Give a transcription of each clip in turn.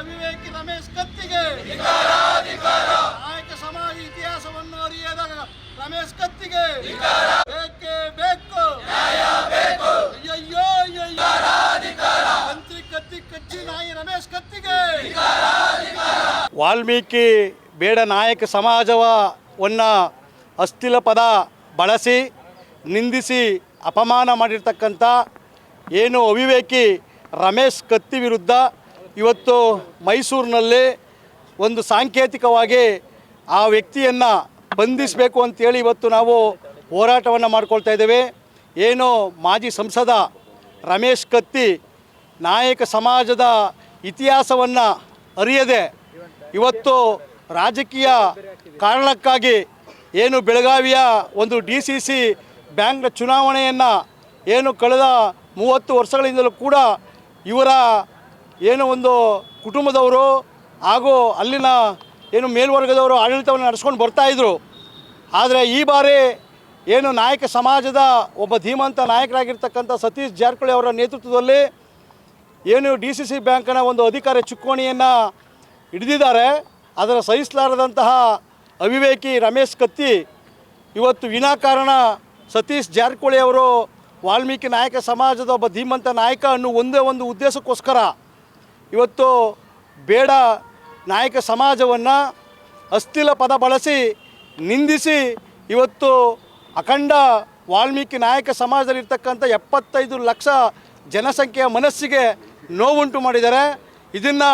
ಅವಿವೇಕಿ ರಮೇಶ್ ಕತ್ತಿಗೆ. ನಾಯಕ ಸಮಾಜ ಇತಿಹಾಸವನ್ನು ಅರಿಯದ ರಮೇಶ್ ಕತ್ತಿಗೆ. ಬೇಕು ಅಯ್ಯಯ್ಯೋ ಕತ್ತಿ ಕಚ್ಚಿ ರಮೇಶ್ ಕತ್ತಿಗೆ. ವಾಲ್ಮೀಕಿ ಬೇಡ ನಾಯಕ ಸಮಾಜವನ್ನು ಅಸ್ಥಿಲ ಪದ ಬಳಸಿ, ನಿಂದಿಸಿ ಅಪಮಾನ ಮಾಡಿರ್ತಕ್ಕಂಥ ಏನು ಅವಿವೇಕಿ ರಮೇಶ್ ಕತ್ತಿ ವಿರುದ್ಧ ಇವತ್ತು ಮೈಸೂರಿನಲ್ಲಿ ಒಂದು ಸಾಂಕೇತಿಕವಾಗಿ ಆ ವ್ಯಕ್ತಿಯನ್ನು ಬಂಧಿಸಬೇಕು ಅಂತೇಳಿ ಇವತ್ತು ನಾವು ಹೋರಾಟವನ್ನು ಮಾಡ್ಕೊಳ್ತಾ ಇದ್ದೇವೆ. ಏನು ಮಾಜಿ ಸಂಸದ ರಮೇಶ್ ಕತ್ತಿ ನಾಯಕ ಸಮಾಜದ ಇತಿಹಾಸವನ್ನು ಅರಿಯದೆ ಇವತ್ತು ರಾಜಕೀಯ ಕಾರಣಕ್ಕಾಗಿ ಏನು ಬೆಳಗಾವಿಯ ಒಂದು ಡಿ ಸಿ ಸಿ ಬ್ಯಾಂಕ್ನ ಚುನಾವಣೆಯನ್ನು ಏನು ಕಳೆದ ಮೂವತ್ತು ವರ್ಷಗಳಿಂದಲೂ ಕೂಡ ಇವರ ಏನು ಒಂದು ಕುಟುಂಬದವರು ಹಾಗೂ ಅಲ್ಲಿನ ಏನು ಮೇಲ್ವರ್ಗದವರು ಆಡಳಿತವನ್ನು ನಡೆಸ್ಕೊಂಡು ಬರ್ತಾಯಿದ್ರು ಆದರೆ ಈ ಬಾರಿ ಏನು ನಾಯಕ ಸಮಾಜದ ಒಬ್ಬ ಧೀಮಂತ ನಾಯಕರಾಗಿರ್ತಕ್ಕಂಥ ಸತೀಶ್ ಜಾರಕಿಹೊಳಿ ಅವರ ನೇತೃತ್ವದಲ್ಲಿ ಏನು ಡಿ ಸಿ ಸಿ ಬ್ಯಾಂಕ್ನ ಒಂದು ಅಧಿಕಾರಿ ಚುಕ್ಕೋಣಿಯನ್ನು ಹಿಡಿದಿದ್ದಾರೆ. ಅದರ ಸಹಿಸಲಾರದಂತಹ ಅವಿವೇಕಿ ರಮೇಶ್ ಕತ್ತಿ, ಇವತ್ತು ವಿನಾಕಾರಣ ಸತೀಶ್ ಜಾರಕಿಹೊಳಿ ಅವರು ವಾಲ್ಮೀಕಿ ನಾಯಕ ಸಮಾಜದ ಒಬ್ಬ ಧೀಮಂತ ನಾಯಕ ಅನ್ನೋ ಒಂದೇ ಒಂದು ಉದ್ದೇಶಕ್ಕೋಸ್ಕರ ಇವತ್ತು ಬೇಡ ನಾಯಕ ಸಮಾಜವನ್ನು ಅಸ್ಥಿಲ ಪದ ಬಳಸಿ ನಿಂದಿಸಿ ಇವತ್ತು ಅಖಂಡ ವಾಲ್ಮೀಕಿ ನಾಯಕ ಸಮಾಜದಲ್ಲಿರ್ತಕ್ಕಂಥ ಎಪ್ಪತ್ತೈದು ಲಕ್ಷ ಜನಸಂಖ್ಯೆಯ ಮನಸ್ಸಿಗೆ ನೋವುಂಟು ಮಾಡಿದ್ದಾರೆ ಇದನ್ನು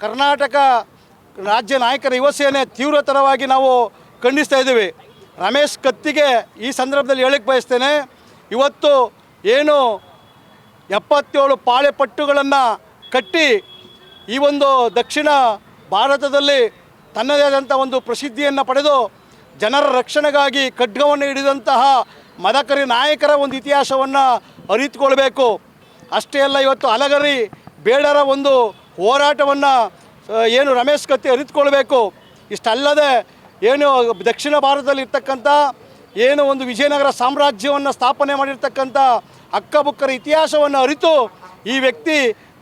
ಕರ್ನಾಟಕ ರಾಜ್ಯ ನಾಯಕರ ಯುವ ಸೇನೆ ತೀವ್ರತರವಾಗಿ ನಾವು ಖಂಡಿಸ್ತಾ ಇದ್ದೀವಿ. ರಮೇಶ್ ಕತ್ತಿಗೆ ಈ ಸಂದರ್ಭದಲ್ಲಿ ಹೇಳಕ್ಕೆ ಬಯಸ್ತೇನೆ, ಇವತ್ತು ಏನು ಎಪ್ಪತ್ತೇಳು ಪಾಳೆಪಟ್ಟುಗಳನ್ನು ಕಟ್ಟಿ ಈ ಒಂದು ದಕ್ಷಿಣ ಭಾರತದಲ್ಲಿ ತನ್ನದೇ ಆದಂಥ ಒಂದು ಪ್ರಸಿದ್ಧಿಯನ್ನು ಪಡೆದು ಜನರ ರಕ್ಷಣೆಗಾಗಿ ಖಡ್ಗವನ್ನು ಹಿಡಿದಂತಹ ಮದಕರಿ ನಾಯಕರ ಒಂದು ಇತಿಹಾಸವನ್ನು ಅರಿತುಕೊಳ್ಬೇಕು. ಅಷ್ಟೇ ಅಲ್ಲ ಇವತ್ತು ಅಲಗರಿ ಬೇಡರ ಒಂದು ಹೋರಾಟವನ್ನು ಏನು ರಮೇಶ್ ಕತ್ತಿ ಅರಿತುಕೊಳ್ಬೇಕು. ಇಷ್ಟಲ್ಲದೆ ಏನು ದಕ್ಷಿಣ ಭಾರತದಲ್ಲಿ ಇರ್ತಕ್ಕಂಥ ಏನು ಒಂದು ವಿಜಯನಗರ ಸಾಮ್ರಾಜ್ಯವನ್ನು ಸ್ಥಾಪನೆ ಮಾಡಿರ್ತಕ್ಕಂಥ ಅಕ್ಕಬುಕ್ಕರ ಇತಿಹಾಸವನ್ನು ಅರಿತು ಈ ವ್ಯಕ್ತಿ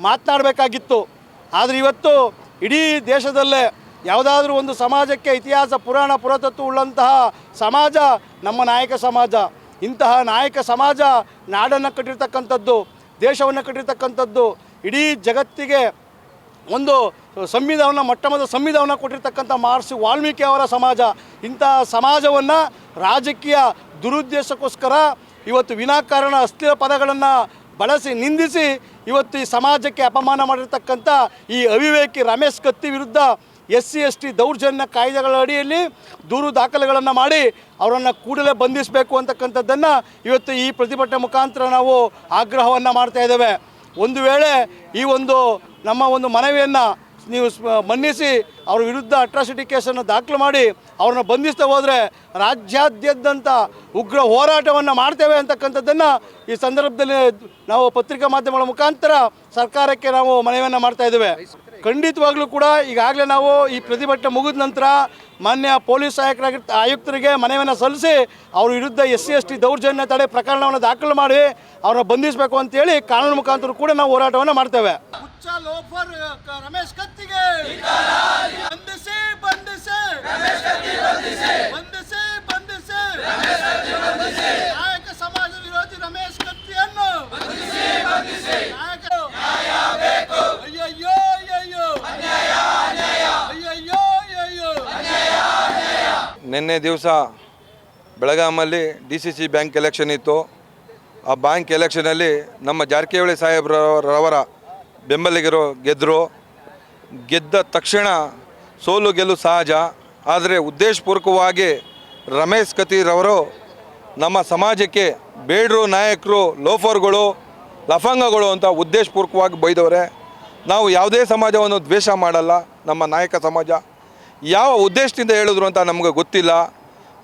ಮಾತನಾಡಬೇಕಾಗಿತ್ತು. ಆದರೆ ಇವತ್ತು ಇಡೀ ದೇಶದಲ್ಲೇ ಯಾವುದಾದ್ರೂ ಒಂದು ಸಮಾಜಕ್ಕೆ ಇತಿಹಾಸ, ಪುರಾಣ, ಪುರಾತತ್ವ ಉಳ್ಳಂತಹ ಸಮಾಜ ನಮ್ಮ ನಾಯಕ ಸಮಾಜ. ಇಂತಹ ನಾಯಕ ಸಮಾಜ ನಾಡನ್ನು ಕಟ್ಟಿರ್ತಕ್ಕಂಥದ್ದು, ದೇಶವನ್ನು ಕಟ್ಟಿರ್ತಕ್ಕಂಥದ್ದು, ಇಡೀ ಜಗತ್ತಿಗೆ ಒಂದು ಸಂವಿಧಾನ ಮೊಟ್ಟಮೊದ ಸಂವಿಧಾನ ಕೊಟ್ಟಿರ್ತಕ್ಕಂಥ ಮಹರ್ಷಿ ವಾಲ್ಮೀಕಿ ಅವರ ಸಮಾಜ. ಇಂತಹ ಸಮಾಜವನ್ನು ರಾಜಕೀಯ ದುರುದ್ದೇಶಕ್ಕೋಸ್ಕರ ಇವತ್ತು ವಿನಾಕಾರಣ ಅಸ್ಥಿರ ಪದಗಳನ್ನು ಬಳಸಿ, ನಿಂದಿಸಿ ಇವತ್ತು ಈ ಸಮಾಜಕ್ಕೆ ಅಪಮಾನ ಮಾಡಿರ್ತಕ್ಕಂಥ ಈ ಅವಿವೇಕಿ ರಮೇಶ್ ಕತ್ತಿ ವಿರುದ್ಧ ಎಸ್ ಸಿ ಎಸ್ ಟಿ ದೌರ್ಜನ್ಯ ಕಾಯ್ದೆಗಳ ಅಡಿಯಲ್ಲಿ ದೂರು ದಾಖಲೆಗಳನ್ನು ಮಾಡಿ ಅವರನ್ನು ಕೂಡಲೇ ಬಂಧಿಸಬೇಕು ಅಂತಕ್ಕಂಥದ್ದನ್ನು ಇವತ್ತು ಈ ಪ್ರತಿಭಟನೆ ಮುಖಾಂತರ ನಾವು ಆಗ್ರಹವನ್ನು ಮಾಡ್ತಾ ಇದ್ದೇವೆ. ಒಂದು ವೇಳೆ ಈ ಒಂದು ನಮ್ಮ ಒಂದು ಮನವಿಯನ್ನು ನೀವು ಮನ್ನಿಸಿ ಅವ್ರ ವಿರುದ್ಧ ಅಟ್ರಾಸಿಟಿ ಕೇಸನ್ನು ದಾಖಲು ಮಾಡಿ ಅವ್ರನ್ನ ಬಂಧಿಸ್ತಾ ಹೋದರೆ ರಾಜ್ಯಾದ್ಯಂತ ಉಗ್ರ ಹೋರಾಟವನ್ನು ಮಾಡ್ತೇವೆ ಅಂತಕ್ಕಂಥದ್ದನ್ನು ಈ ಸಂದರ್ಭದಲ್ಲಿ ನಾವು ಪತ್ರಿಕಾ ಮಾಧ್ಯಮಗಳ ಮುಖಾಂತರ ಸರ್ಕಾರಕ್ಕೆ ನಾವು ಮನವಿಯನ್ನು ಮಾಡ್ತಾ ಇದ್ದೇವೆ. ಖಂಡಿತವಾಗ್ಲೂ ಕೂಡ ಈಗಾಗಲೇ ನಾವು ಈ ಪ್ರತಿಭಟನೆ ಮುಗಿದ ನಂತರ ಮಾನ್ಯ ಪೊಲೀಸ್ ಆಯುಕ್ತರಾಗಿ ಆಯುಕ್ತರಿಗೆ ಮನವಿಯನ್ನು ಸಲ್ಲಿಸಿ ಅವ್ರ ವಿರುದ್ಧ ಎಸ್ ಸಿ, ಎಸ್ ಟಿ ದೌರ್ಜನ್ಯ ತಡೆ ಪ್ರಕರಣವನ್ನು ದಾಖಲು ಮಾಡಿ ಅವ್ರನ್ನ ಬಂಧಿಸಬೇಕು ಅಂತೇಳಿ ಕಾನೂನು ಮುಖಾಂತರ ಕೂಡ ನಾವು ಹೋರಾಟವನ್ನು ಮಾಡ್ತೇವೆ ಹುಚ್ಚ ಲೋಫರ್ ಕ- ರಮೇಶ್ ಕತ್ತಿಗೆ ಬಂಧಿಸಿ ಬಂಧಿಸಿ ಬಂಧಿಸಿ ಬಂಧಿಸಿ ನಾಯಕ ಸಮಾಜ ವಿರೋಧಿ ರಮೇಶ್ ಕತ್ತಿಯನ್ನು ನಾಯಕರು ಅಯ್ಯಯ್ಯೋ ಅಯ್ಯಯ್ಯೋ ಅಯ್ಯಯ್ಯೋ ಅಯ್ಯಯ್ಯೋ ನಿನ್ನೆ ದಿವಸ ಬೆಳಗಾಮಲ್ಲಿ D C C bank election ಇತ್ತು. ಆ ಬ್ಯಾಂಕ್ ಎಲೆಕ್ಷನಲ್ಲಿ ನಮ್ಮ ಜಾರಕಿಹೊಳಿ ಸಾಹೇಬ್ರವರ ಬೆಂಬಲಿಗರು ಗೆದ್ದರು ಗೆದ್ದ ತಕ್ಷಣ ಸೋಲು ಗೆಲ್ಲು ಸಹಜ. ಆದರೆ ಉದ್ದೇಶಪೂರ್ವಕವಾಗಿ ರಮೇಶ್ ಕತೀರವರು ನಮ್ಮ ಸಮಾಜಕ್ಕೆ ಬೇಡರು ನಾಯಕರು, ಲೋಫರ್ಗಳು, ಲಫಂಗಗಳು ಅಂತ ಉದ್ದೇಶಪೂರ್ವಕವಾಗಿ ಬೈದವ್ರೆ. ನಾವು ಯಾವುದೇ ಸಮಾಜವನ್ನು ದ್ವೇಷ ಮಾಡಲ್ಲ. ನಮ್ಮ ನಾಯಕ ಸಮಾಜ. ಯಾವ ಉದ್ದೇಶದಿಂದ ಹೇಳಿದ್ರು ಅಂತ ನಮಗೆ ಗೊತ್ತಿಲ್ಲ.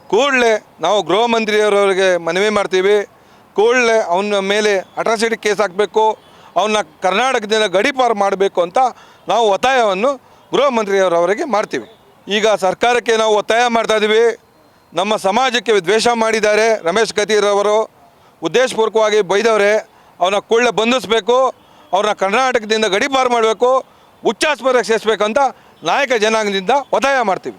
ಕೂಡಲೇ ನಾವು ಗೃಹ ಮಂತ್ರಿಯವರವರಿಗೆ ಮನವಿ ಮಾಡ್ತೀವಿ. ಕೂಡಲೇ ಅವನ ಮೇಲೆ ಅಟ್ರಾಸಿಟಿ ಕೇಸ್ ಹಾಕಬೇಕು. ಅವನ್ನ ಕರ್ನಾಟಕದಿಂದ ಗಡಿಪಾರು ಮಾಡಬೇಕು ಅಂತ ನಾವು ಒತ್ತಾಯವನ್ನು ಗೃಹ ಮಂತ್ರಿಯವರವರಿಗೆ ಮಾಡ್ತೀವಿ. ಈಗ ಸರ್ಕಾರಕ್ಕೆ ನಾವು ಒತ್ತಾಯ ಮಾಡ್ತಾ ಇದ್ದೀವಿ ನಮ್ಮ ಸಮಾಜಕ್ಕೆ ದ್ವೇಷ ಮಾಡಿದ್ದಾರೆ ರಮೇಶ್ ಕತೀರವರು ಉದ್ದೇಶಪೂರ್ವಕವಾಗಿ ಬೈದವರೇ, ಅವನ್ನ ಕೂಡಲೇ ಬಂಧಿಸಬೇಕು. ಅವ್ರನ್ನ ಕರ್ನಾಟಕದಿಂದ ಗಡಿಪಾರು ಮಾಡಬೇಕು. ಉಚ್ಚಾಸ್ಪದಕ್ಕೆ ಸೇರಿಸ್ಬೇಕಂತ ನಾಯಕ ಜನಾಂಗದಿಂದ ಒತ್ತಾಯ ಮಾಡ್ತೀವಿ.